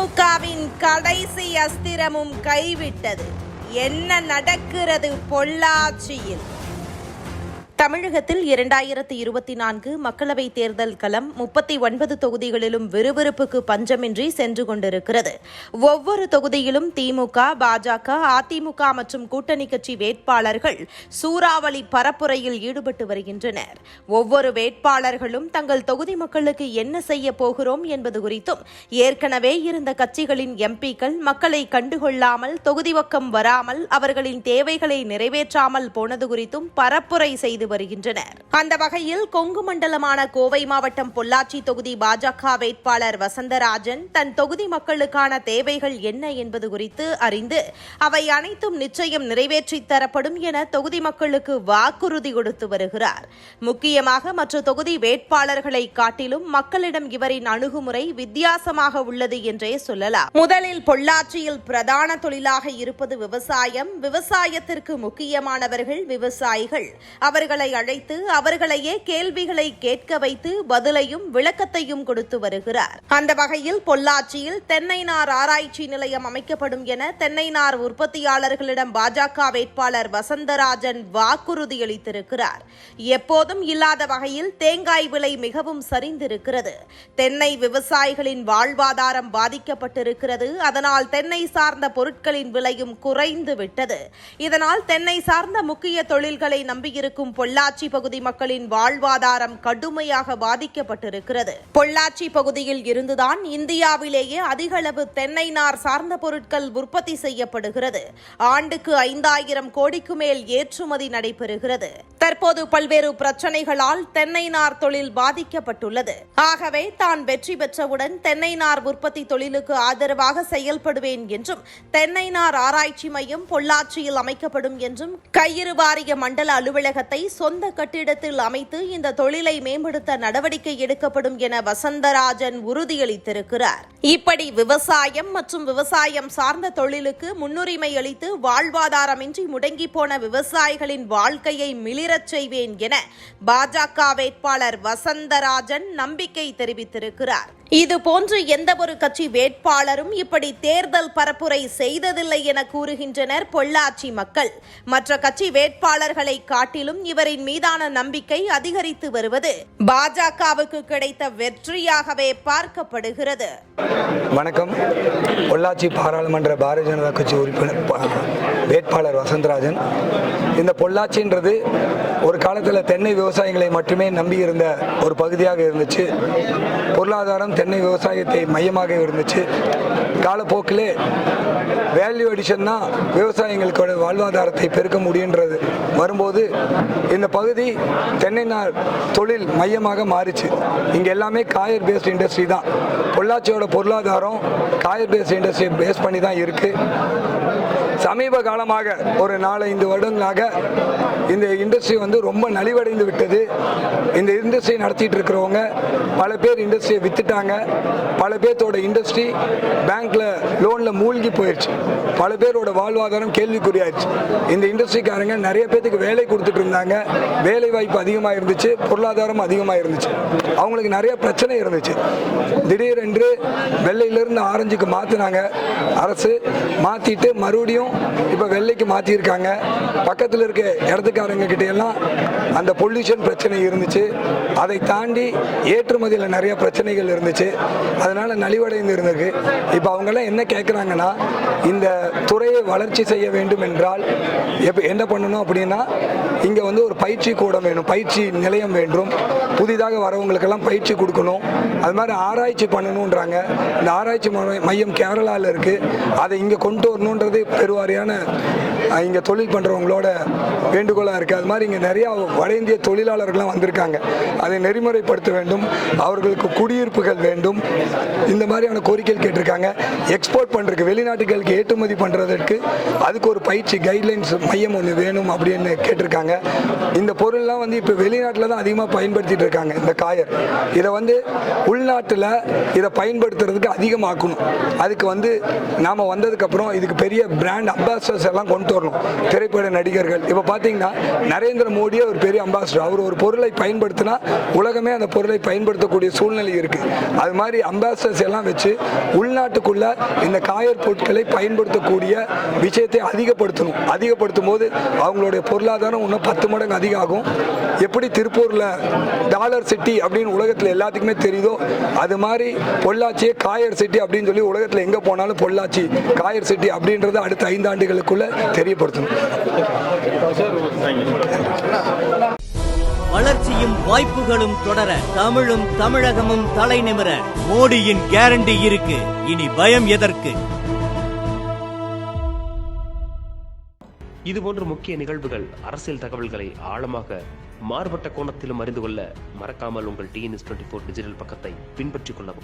திமுகவின் கடைசி அஸ்திரமும் கைவிட்டது. என்ன நடக்கிறது பொள்ளாச்சியில்? தமிழகத்தில் இரண்டாயிரத்தி இருபத்தி நான்கு மக்களவைத் தேர்தல் களம் முப்பத்தி ஒன்பது தொகுதிகளிலும் விறுவிறுப்புக்கு பஞ்சமின்றி சென்று கொண்டிருக்கிறது. ஒவ்வொரு தொகுதியிலும் திமுக பாஜக அதிமுக மற்றும் கூட்டணி கட்சி வேட்பாளர்கள் சூறாவளி பரப்புரையில் ஈடுபட்டு வருகின்றனர். ஒவ்வொரு வேட்பாளர்களும் தங்கள் தொகுதி மக்களுக்கு என்ன செய்ய போகிறோம் என்பது குறித்தும் ஏற்கனவே இருந்த கட்சிகளின் எம்பிக்கள் மக்களை கண்டுகொள்ளாமல் தொகுதி பக்கம் வராமல் அவர்களின் தேவைகளை நிறைவேற்றாமல் போனது குறித்தும் பரப்புரை செய்து வருகின்றனர். அந்த வகையில் கொங்கு மண்டலமான கோவை மாவட்டம் பொள்ளாச்சி தொகுதி பாஜக வேட்பாளர் வசந்தராஜன் தன் தொகுதி மக்களுக்கான தேவைகள் என்ன என்பது குறித்து அறிந்து அவை அனைத்தும் நிச்சயம் நிறைவேற்றித் தரப்படும் என தொகுதி மக்களுக்கு வாக்குறுதி கொடுத்து வருகிறார். முக்கியமாக மற்ற தொகுதி வேட்பாளர்களை காட்டிலும் மக்களிடம் இவரின் அணுகுமுறை வித்தியாசமாக உள்ளது என்றே சொல்லலாம். முதலில் பொள்ளாச்சியில் பிரதான தொழிலாக இருப்பது விவசாயம். விவசாயத்திற்கு முக்கியமானவர்கள் விவசாயிகள். அவர்கள் அழைத்து அவர்களையே கேள்விகளை கேட்க வைத்து பதிலையும் விளக்கத்தையும் கொடுத்து வருகிறார். அந்த வகையில் பொள்ளாச்சியில் தென்னைநார் ஆராய்ச்சி நிலையம் அமைக்கப்படும் என தென்னைநார் உற்பத்தியாளர்களிடம் பாஜக வேட்பாளர் வசந்தராஜன் வாக்குறுதியளித்திருக்கிறார் எப்போதும் இல்லாத வகையில் தேங்காய் விலை மிகவும் சரிந்திருக்கிறது. தென்னை விவசாயிகளின் வாழ்வாதாரம் பாதிக்கப்பட்டிருக்கிறது. அதனால் தென்னை சார்ந்த பொருட்களின் விலையும் குறைந்து விட்டது இதனால் தென்னை சார்ந்த முக்கிய தொழில்களை நம்பியிருக்கும் பொள்ளாச்சி பகுதி மக்களின் வாழ்வாதாரம் கடுமையாக பாதிக்கப்பட்டிருக்கிறது. பொள்ளாச்சி பகுதியில் இருந்துதான் இந்தியாவிலேயே அதிகளவு தென்னை நார் சார்ந்த பொருட்கள் உற்பத்தி செய்யப்படுகிறது. ஆண்டுக்கு ஐந்தாயிரம் கோடிக்கு மேல் ஏற்றுமதி நடைபெறுகிறது. தற்போது பல்வேறு பிரச்சனைகளால் தென்னை நார் தொழில் பாதிக்கப்பட்டுள்ளது. ஆகவே தான் வெற்றி பெற்றவுடன் தென்னை நார் உற்பத்தி தொழிலுக்கு ஆதரவாக செயல்படுவேன் என்றும் தென்னை நார் ஆராய்ச்சி மையம் பொள்ளாச்சியில் அமைக்கப்படும் என்றும் கையிறு வாரிய மண்டல அலுவலகத்தை சொந்த கட்டிடத்தில் அமைத்து இந்த தொழிலை மேம்படுத்த நடவடிக்கை எடுக்கப்படும் என வசந்தராஜன் உறுதியளித்திருக்கிறார். இப்படி விவசாயம் மற்றும் விவசாயம் சார்ந்த தொழிலுக்கு முன்னுரிமை அளித்து வாழ்வாதாரமின்றி முடங்கி போன விவசாயிகளின் வாழ்க்கையை உயரச் செய்வேன் என பாஜக வேட்பாளர் வசந்தராஜன் நம்பிக்கை தெரிவித்திருக்கிறார். இது போன்று எந்த ஒரு கட்சி வேட்பாளரும் இப்படி தேர்தல் பரப்புரை செய்ததில்லை என கூறுகின்றனர் பொள்ளாச்சி மக்கள். மற்ற கட்சி வேட்பாளர்களை காட்டிலும் இவரின் மீதான நம்பிக்கை அதிகரித்து வருவது பாஜகவுக்கு கிடைத்த வெற்றியாகவே பார்க்கப்படுகிறது. வணக்கம். பொள்ளாச்சி பாராளுமன்ற பாரதிய ஜனதா கட்சி உறுப்பினர் வேட்பாளர் வசந்தராஜன். இந்த பொள்ளாச்சின்றது ஒரு காலத்தில் தென்னை விவசாயிகளை மட்டுமே நம்பி இருந்த ஒரு பகுதியாக இருந்துச்சு. பொருளாதாரம் தென்னை விவசாயத்தை மையமாக இருந்துச்சு. காலப்போக்கிலே வேல்யூ அடிஷன் தான் விவசாயிகளுக்கோட வாழ்வாதாரத்தை பெருக்க முடியுன்றது. வரும்போது இந்த பகுதி தென்னை நார் தொழில் மையமாக மாறிச்சு. இங்கே எல்லாமே காயர் பேஸ்ட் இண்டஸ்ட்ரி தான். பொள்ளாச்சியோட பொருளாதாரம் காயர் பேஸ்ட் இண்டஸ்ட்ரியை பேஸ் பண்ணி தான் இருக்குது சமீப காலமாக ஒரு நாலஞ்சு வருடங்களாக இந்த இண்டஸ்ட்ரி வந்து ரொம்ப நலிவடைந்து விட்டது. இந்த இண்டஸ்ட்ரி நடத்திட்டு இருக்கிறவங்க பல பேர் இண்டஸ்ட்ரியை வித்துட்டாங்க. பல பேர்த்தோட இண்டஸ்ட்ரி பேங்க்ல லோன்ல மூழ்கி போயிடுச்சு பல பேரோட வாழ்வாதாரம் கேள்விக்குறியாயிடுச்சு இந்த இண்டஸ்ட்ரிக்காரங்க நிறைய பேத்துக்கு வேலை கொடுத்துட்டு இருந்தாங்க. வேலை வாய்ப்பு அதிகமாக இருந்துச்சு பொருளாதாரம் அதிகமாக இருந்துச்சு. அவங்களுக்கு நிறைய பிரச்சனை இருந்துச்சு. திடீரென்று வெள்ளையிலிருந்து ஆரஞ்சுக்கு மாற்றினாங்க அரசு. மாற்றிட்டு மறுபடியும் இப்போ வெள்ளைக்கு மாற்றியிருக்காங்க பக்கத்தில் இருக்க இடத்துக்காரங்க கிட்டையெல்லாம் அந்த பொல்யூஷன் பிரச்சனை இருந்துச்சு. அதை தாண்டி ஏற்றுமதியில் நிறைய பிரச்சனைகள் இருந்துச்சு. அதனால் நலிவடைந்து இருந்திருக்கு. இப்போ அவங்கெல்லாம் என்ன கேட்குறாங்கன்னா இந்த துறையை வளர்ச்சி செய்ய வேண்டும் என்றால் எப்போ என்ன பண்ணணும் அப்படின்னா இங்கே வந்து ஒரு பயிற்சி கூடம் வேணும் பயிற்சி நிலையம் வேண்டும். புதிதாக வரவங்களுக்கெல்லாம் பயிற்சி கொடுக்கணும். அது மாதிரி ஆராய்ச்சி பண்ணணுன்றாங்க இந்த ஆராய்ச்சி மையம் கேரளாவில் இருக்குது அதை இங்கே கொண்டு வரணுன்றது வாரியான இங்கே தொழில் பண்ணுறவங்களோட வேண்டுகோளாக இருக்குது அது மாதிரி இங்கே நிறையா வட இந்திய தொழிலாளர்கள்லாம் வந்திருக்காங்க. அதை நெறிமுறைப்படுத்த வேண்டும். அவர்களுக்கு குடியிருப்புகள் வேண்டும். இந்த மாதிரியான கோரிக்கைகள் கேட்டிருக்காங்க. எக்ஸ்போர்ட் பண்ணுறதுக்கு வெளிநாட்டுகளுக்கு ஏற்றுமதி பண்ணுறதற்கு அதுக்கு ஒரு பயிற்சி கைட்லைன்ஸ் மையம் ஒன்று வேணும் அப்படின்னு கேட்டிருக்காங்க. இந்த பொருள்லாம் வந்து இப்போ வெளிநாட்டில் தான் அதிகமாக பயன்படுத்திட்டு இருக்காங்க இந்த காயர். இதை வந்து உள்நாட்டில் இதை பயன்படுத்துறதுக்கு அதிகமாக்கணும். அதுக்கு வந்து நாம் வந்ததுக்கப்புறம் இதுக்கு பெரிய பிராண்ட் அம்பாசடர்ஸ் எல்லாம் கொண்டு எடுத்து வரணும் திரைப்பட நடிகர்கள். இப்போ பார்த்தீங்கன்னா நரேந்திர மோடியே ஒரு பெரிய அம்பாசிடர் அவர் ஒரு பொருளை பயன்படுத்தினா உலகமே அந்த பொருளை பயன்படுத்தக்கூடிய சூழ்நிலை இருக்குது அது மாதிரி அம்பாசிடர்ஸ் எல்லாம் வச்சு உள்நாட்டுக்குள்ள இந்த காயர் பொருட்களை பயன்படுத்தக்கூடிய விஷயத்தை அதிகப்படுத்தணும். அதிகப்படுத்தும் போது அவங்களுடைய பொருளாதாரம் இன்னும் பத்து மடங்கு அதிகம் ஆகும் எப்படி திருப்பூரில் டாலர் சிட்டி அப்படின்னு உலகத்தில் எல்லாத்துக்குமே தெரியுதோ அது மாதிரி பொள்ளாச்சியே காயர் சிட்டி அப்படின்னு சொல்லி உலகத்தில் எங்கே போனாலும் பொள்ளாச்சி காயர் சிட்டி அப்படின்றத அடுத்த ஐந்தாண்டுகளுக்குள்ள தெரியப்படுத்தணும். வளர்ச்சியும் வாய்ப்புகளும் தொடர தமிழும் தமிழகமும் தலைநிமிர மோடியின் கேரண்டி இருக்கு. இனி பயம் எதற்கு? இதுபோன்ற முக்கிய நிகழ்வுகள் அரசியல் தகவல்களை ஆழமாக மாறுபட்ட கோணத்திலும் அறிந்து கொள்ள மறக்காமல் உங்கள் டிஎன்எஸ் டுவெண்ட்டி ஃபோர் டிஜிட்டல் பக்கத்தை பின்பற்றிக் கொள்ளவும்.